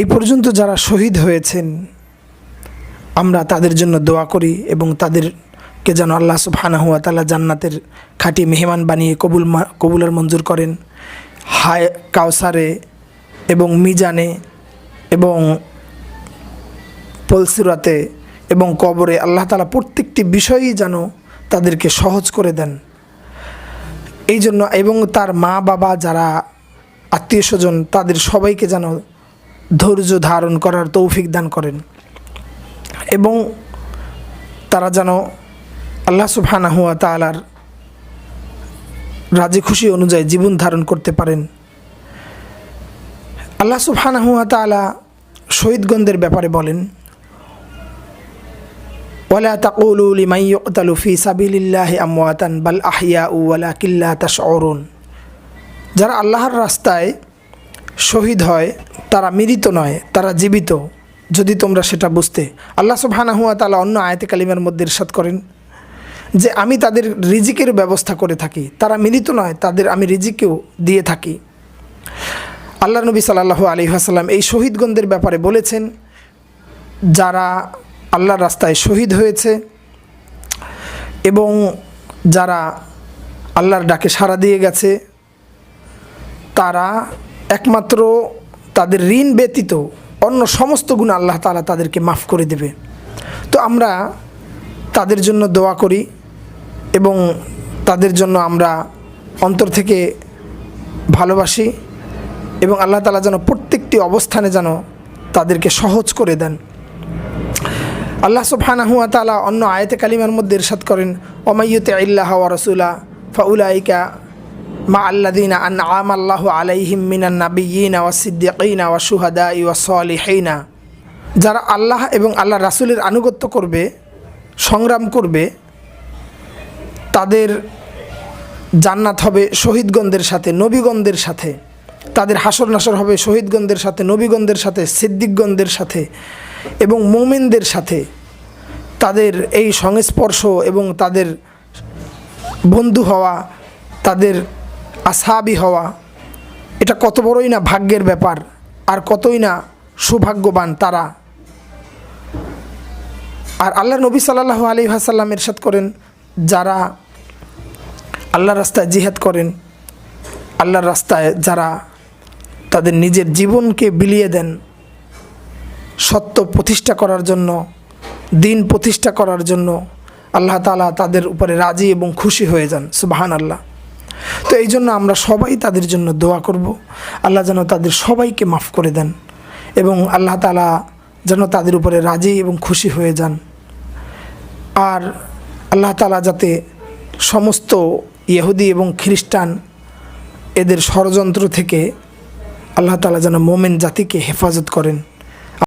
এই পর্যন্ত যারা শহীদ হয়েছেন, আমরা তাদের জন্য দোয়া করি এবং তাদেরকে যেন আল্লাহ সুবহানাহু ওয়া তাআলা জান্নাতের খাঁটি মেহমান বানিয়ে কবুল কবুলের মঞ্জুর করেন। হায় কাউসারে এবং মিজানে এবং পলসিরাতে এবং কবরে আল্লাহ তালা প্রত্যেকটি বিষয়ই যেন তাদেরকে সহজ করে দেন। এই জন্য এবং তার মা বাবা যারা আত্মীয় স্বজন, তাদের সবাইকে যেন ধৈর্য ধারণ করার তৌফিক দান করেন। এবং তারা যেন আল্লাহ সুবহানাহু ওয়া তাআলার রাজি খুশি অনুযায়ী জীবন ধারণ করতে পারেন। আল্লাহ সুবহানাহু ওয়া তাআলা শহীদগণদের ব্যাপারে বলেন, ওয়ালা বাল তাশউরুন। যারা আল্লাহর রাস্তায় শহীদ হয়, তারা মৃত নয়, তারা জীবিত। যদি তোমরা সেটা বুঝতে। আল্লাহ সুবহানাহু হুয়া তাআলা অন্য আয়াতে কালিমার মধ্যে ইরশাদ করেন যে, আমি তাদের রিজিকের ব্যবস্থা করে থাকি। তারা মৃত নয়, তাদের আমি রিজিকেও দিয়ে থাকি। আল্লাহ নবী সাল্লাল্লাহু আলাইহি ওয়াসাল্লাম এই শহীদগণদের ব্যাপারে বলেছেন, যারা আল্লাহর রাস্তায় শহীদ হয়েছে এবং যারা আল্লাহর ডাকে সাড়া দিয়ে গেছে, তারা একমাত্র তাদের ঋণ ব্যতীত অন্য সমস্ত গুণ আল্লাহ তালা তাদেরকে মাফ করে দেবে। তো আমরা তাদের জন্য দোয়া করি এবং তাদের জন্য আমরা অন্তর থেকে ভালোবাসি এবং আল্লাহ তালা যেন প্রত্যেকটি অবস্থানে যেন তাদেরকে সহজ করে দেন। আল্লাহ সুবহানাহু তালা অন্য আয়াতে কালিমার মধ্যে ইরশাদ করেন ওমাইয়ুতে ইল্লাহ ওয়া রাসূলা ফাউলাইকা মা আল্লাযিনা আনআমা আল্লাহু আলাইহিম মিনান নাবিয়্যিনা ওয়াস সিদ্দিকিনা ওয়াস শুহাদাই ওয়াস সালিহিনা যারা আল্লাহ এবং আল্লাহ রাসূলের আনুগত্য করবে, সংগ্রাম করবে, তাদের জান্নাত হবে শহীদগণদের সাথে, নবীগণদের সাথে। তাদের হাসর নাসর হবে শহীদগণদের সাথে, নবীগণদের সাথে, সিদ্দিকগণদের সাথে এবং মোমেনদের সাথে। তাদের এই সংস্পর্শ এবং তাদের বন্ধু হওয়া, তাদের আসাবি হওয়া, এটা কত বড়ই না ভাগ্যের ব্যাপার, আর কতই না সৌভাগ্যবান তারা। আর আল্লাহ নবী সাল্লাল্লাহু আলী হাসাল্লাম এরশাদ করেন, যারা আল্লাহর রাস্তায় জিহাদ করেন, আল্লাহর রাস্তায় যারা তাদের নিজের জীবনকে বিলিয়ে দেন, সত্য প্রতিষ্ঠা করার জন্য, দিন প্রতিষ্ঠা করার জন্য, আল্লাহ তালা তাদের উপরে রাজি এবং খুশি হয়ে যান সুবাহান আল্লাহ তো এই জন্য আমরা সবাই তাদের জন্য দোয়া করব। আল্লাহ যেন তাদের সবাইকে মাফ করে দেন এবং আল্লাহ তালা যেন তাদের উপরে রাজি এবং খুশি হয়ে যান। আর আল্লাহ তালা যাতে সমস্ত ইহুদি এবং খ্রিস্টান এদের ষড়যন্ত্র থেকে আল্লাহ তালা যেন মোমেন জাতিকে হেফাজত করেন।